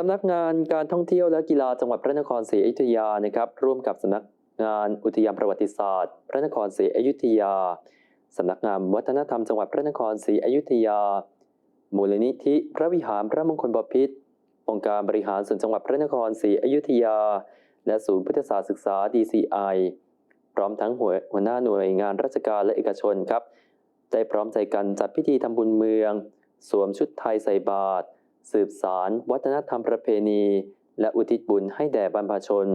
สำนักงานการท่องเที่ยวและกีฬาจังหวัดพระนครศรีอยุธยานะครับร่วมกับสำนักงานอุทยานประวัติศาสตร์ พระนครศรีอยุธยาสำนักงานวัฒนธรรมจังหวัดพระนครศรีอยุธยา มูลนิธิพระวิหารพระมงคลบพิตรองค์การบริหารส่วนจังหวัดพระนครศรีอยุธยา และศูนย์พุทธศาสตร์ศึกษา DCI พร้อมทั้งหัวหัวหน้าหน่วยงานราชการและเอกชนครับได้พร้อมใจกันจัดพิธีทำบุญเมือง สวมชุดไทยใส่บาตร สืบสารวัฒนธรรมประเพณี และอุทิศบุญให้แด่บรรพชน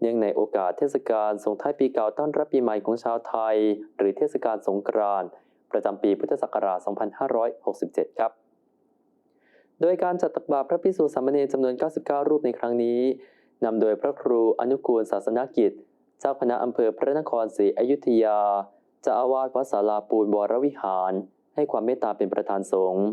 เนื่องในโอกาสเทศกาลส่งท้ายปีเก่าต้อนรับปีใหม่ของชาวไทย หรือเทศกาลสงกรานต์ประจำปีพุทธศักราช 2567 ครับ โดยการจัดตักบาตรพระภิกษุสามเณรจำนวน 99 รูปในครั้งนี้นำโดยพระครูอนุกูลศาสนกิจ เจ้าคณะอำเภอพระนครศรีอยุธยาเจ้าอาวาสวัดศาลาปูนวรวิหาร ให้ความเมตตาเป็นประธานสงฆ์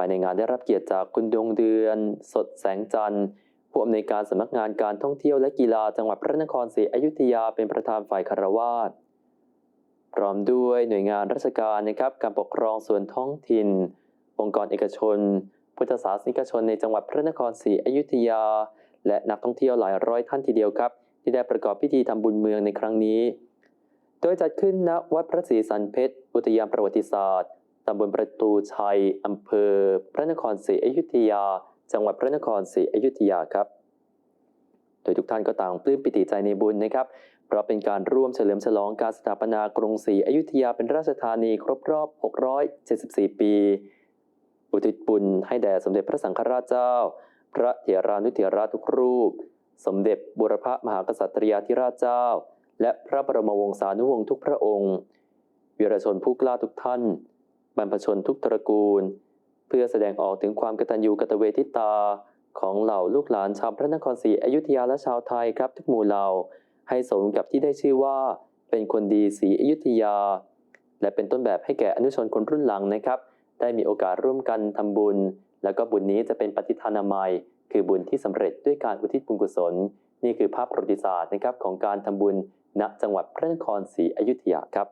ภายในงานได้รับเกียรติจากคุณดวงเดือน สดแสงจันทร์ผู้อำนวยการสำนักงานการท่องเที่ยวและกีฬาจังหวัดพระนครศรีอยุธยาเป็นประธานฝ่ายคารวาสพร้อมด้วยหน่วยงานราชการนะครับการปกครองส่วนท้องถิ่น องค์กรเอกชน พุทธศาสนิกชนในจังหวัดพระนครศรีอยุธยา และนักท่องเที่ยวหลายร้อยท่านทีเดียวครับ ที่ได้ประกอบพิธีทำบุญเมืองในครั้งนี้ โดยจัดขึ้นณวัดพระศรีสันเพชรอุทยานประวัติศาสตร์ ตำบลประตูชัยอำเภอ พระนครศรีอยุธยา จังหวัดพระนครศรีอยุธยาครับ โดยทุกท่านก็ต่างปลื้มปิติใจในบุญนะครับ เพราะเป็นการร่วมเฉลิมฉลองการสถาปนากรุงศรีอยุธยาเป็นราชธานีครบรอบ 674 ปี อุทิศบุญให้แด่สมเด็จพระสังฆราชเจ้า พระเถรานุเถระทุกรูป สมเด็จบุรพมหากษัตริยาธิราชเจ้า และพระบรมวงศานุวงศ์ทุกพระองค์วีรชนผู้กล้าทุกท่าน บรรพชนทุกตระกูล เพื่อแสดงออกถึงความกตัญญูกตเวทิตา ของเหล่าลูกหลานชาวพระนครศรีอยุธยาและชาวไทยครับทุกหมู่เหล่า ให้สมกับที่ได้ชื่อว่า เป็นคนดีศรีอยุธยา และเป็นต้นแบบให้แก่อนุชนคนรุ่นหลังนะครับ ได้มีโอกาสร่วมกันทำบุญ แล้วก็บุญนี้จะเป็นปฏิทานามัย คือบุญที่สำเร็จด้วยการอุทิศบุญกุศล นี่คือภาพประวัติศาสตร์นะครับของการทำบุญณจังหวัดพระนครศรีอยุธยาครับ